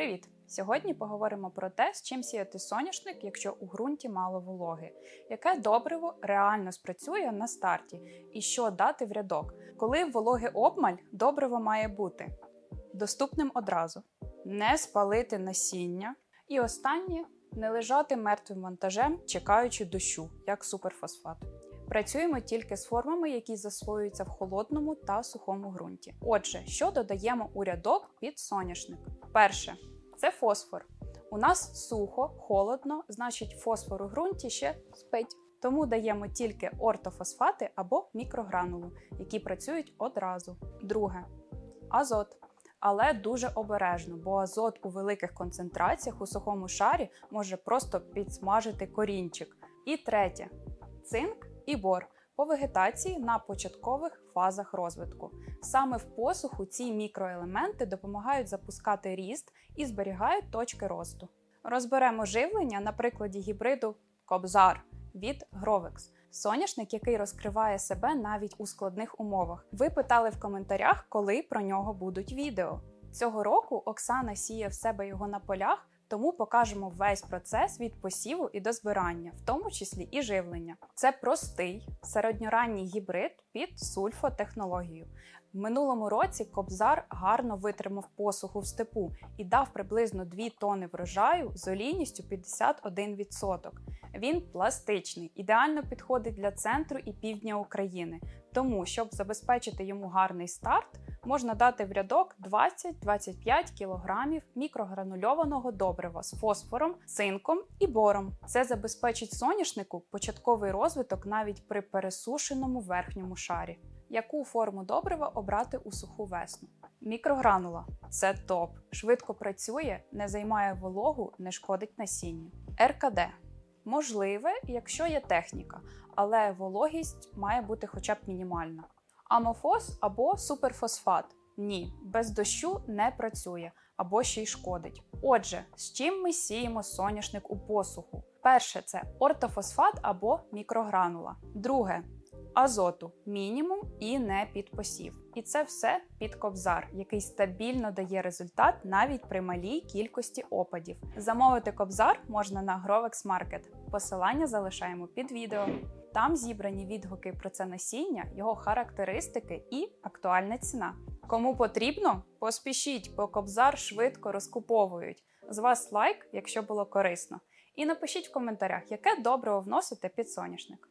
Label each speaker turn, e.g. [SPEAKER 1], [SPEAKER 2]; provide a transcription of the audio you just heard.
[SPEAKER 1] Привіт! Сьогодні поговоримо про те, з чим сіяти соняшник, якщо у ґрунті мало вологи, яке добриво реально спрацює на старті, і що дати в рядок. Коли вологи обмаль, добриво має бути доступним одразу, не спалити насіння. І останнє не лежати мертвим вантажем, чекаючи дощу, як суперфосфат. Працюємо тільки з формами, які засвоюються в холодному та сухому ґрунті. Отже, що додаємо у рядок під соняшник? Перше це фосфор. У нас сухо, холодно, значить фосфор у ґрунті ще спить. Тому даємо тільки ортофосфати або мікрогранулу, які працюють одразу. Друге азот. Але дуже обережно, бо азот у великих концентраціях у сухому шарі може просто підсмажити корінчик. І третє цинк і бор по вегетації на початкових фазах розвитку. Саме в посуху ці мікроелементи допомагають запускати ріст і зберігають точки росту. Розберемо живлення на прикладі гібриду Кобзар від Grovex. Соняшник, який розкриває себе навіть у складних умовах. Ви питали в коментарях, коли про нього будуть відео. Цього року Оксана сіє в себе його на полях, тому покажемо весь процес від посіву і до збирання, в тому числі і живлення. Це простий середньоранній гібрид під сульфотехнологію. В минулому році Кобзар гарно витримав посуху в степу і дав приблизно 2 тони врожаю з олійністю 51%. Він пластичний, ідеально підходить для центру і півдня України. Тому, щоб забезпечити йому гарний старт, можна дати в рядок 20-25 кг мікрогранульованого добрива з фосфором, цинком і бором. Це забезпечить соняшнику початковий розвиток навіть при пересушеному верхньому шарі. Яку форму добрива обрати у суху весну? Мікрогранула це топ, швидко працює, не займає вологу, не шкодить насінню. РКД можливе, якщо є техніка, але вологість має бути хоча б мінімальна. Амофос або суперфосфат. Ні, без дощу не працює або ще й шкодить. Отже, з чим ми сіємо соняшник у посуху? Перше це ортофосфат або мікрогранула. Друге азоту мінімум і не під посів. І це все під кобзар, який стабільно дає результат навіть при малій кількості опадів. Замовити кобзар можна на Grovex Market. Посилання залишаємо під відео. Там зібрані відгуки про це насіння, його характеристики і актуальна ціна. Кому потрібно, поспішіть, бо кобзар швидко розкуповують. З вас лайк, якщо було корисно. І напишіть в коментарях, яке добриво вносите під соняшник.